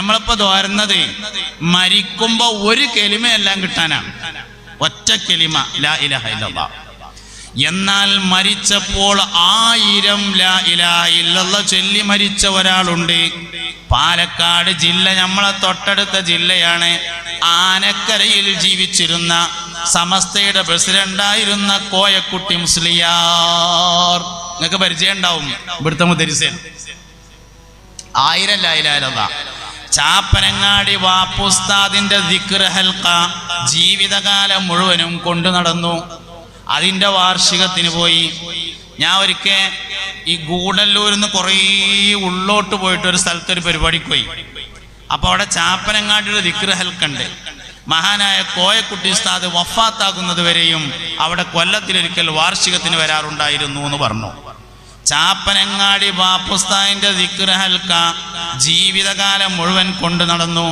നമ്മളിപ്പോ തോരുന്നത് മരിക്കുമ്പോ ഒരു കെലിമയെല്ലാം കിട്ടാനാണ് ഒറ്റ കെലിമ ലാ ഇലാഹ എന്നാൽ മരിച്ചപ്പോൾ ആയിരം ലാ ഇലാഹ ഇല്ലല്ലാ ചൊല്ലി മരിച്ച ഒരാളുണ്ട്. പാലക്കാട് ജില്ല നമ്മളെ തൊട്ടടുത്ത ജില്ലയാണ്. ആനക്കരയിൽ ജീവിച്ചിരുന്ന സമസ്തയുടെ പ്രസിഡന്റായിരുന്ന കോയക്കുട്ടി മുസ്ലിയാർ. നിങ്ങൾക്ക് പരിചയം ഉണ്ടാവും ഇവിടുത്തെ മുദരിസൻ. ആയിരം ലായിലാരത ചാപ്പനങ്ങാടി വാപ്പുസ്താദിന്റെ ഹൽക്ക ജീവിതകാലം മുഴുവനും കൊണ്ടു നടന്നു. അതിന്റെ വാർഷികത്തിന് പോയി. ഞാൻ ഒരിക്കൽ ഈ ഗൂഡല്ലൂരിൽ നിന്ന് കുറേ ഉള്ളോട്ട് പോയിട്ട് ഒരു സ്ഥലത്ത് ഒരു പരിപാടിക്ക് പോയി. അപ്പൊ അവിടെ ചാപ്പനങ്ങാടിയുടെ ദിക്ർ ഹൽക്കുണ്ട്. മഹാനായ കോയക്കുട്ടി ഉസ്താദ് വഫാത്താകുന്നത് വരെയും അവിടെ കൊല്ലത്തിലൊരിക്കൽ വാർഷികത്തിന് വരാറുണ്ടായിരുന്നു എന്ന് പറഞ്ഞു. ചാപ്പനങ്ങാടി ബാപ്പുസ്താദിന്റെ ദിക്രഹൽക്ക ജീവിതകാലം മുഴുവൻ കൊണ്ടു നടന്നു.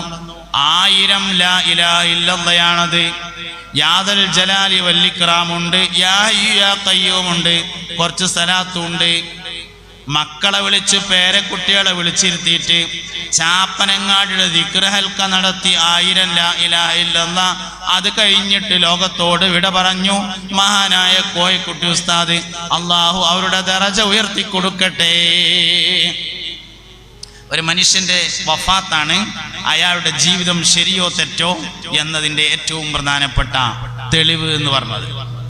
ആയിരം ലാ ഇലാ ഇല്ലയാണത് യാദൽ ജലാലി വല്ലിക്രാമുണ്ട് യാ കുറച്ച് സ്ഥലത്തുണ്ട് മക്കളെ വിളിച്ച് പേരക്കുട്ടികളെ വിളിച്ചിരുത്തിയിട്ട് ചാപ്പനങ്ങാടിയുടെ ദിക്രഹൽക്ക നടത്തി ആയിരം ലാ ഇലാഹ ഇല്ലല്ല അത് കഴിഞ്ഞിട്ട് ലോകത്തോട് വിട പറഞ്ഞു മഹാനായ കോയക്കുട്ടി ഉസ്താദ് അള്ളാഹു അവരുടെ ദറജ ഉയർത്തി കൊടുക്കട്ടെ ഒരു മനുഷ്യന്റെ വഫാത്താണ് അയാളുടെ ജീവിതം ശരിയോ തെറ്റോ എന്നതിന്റെ ഏറ്റവും പ്രധാനപ്പെട്ട തെളിവ് എന്ന് പറഞ്ഞത്.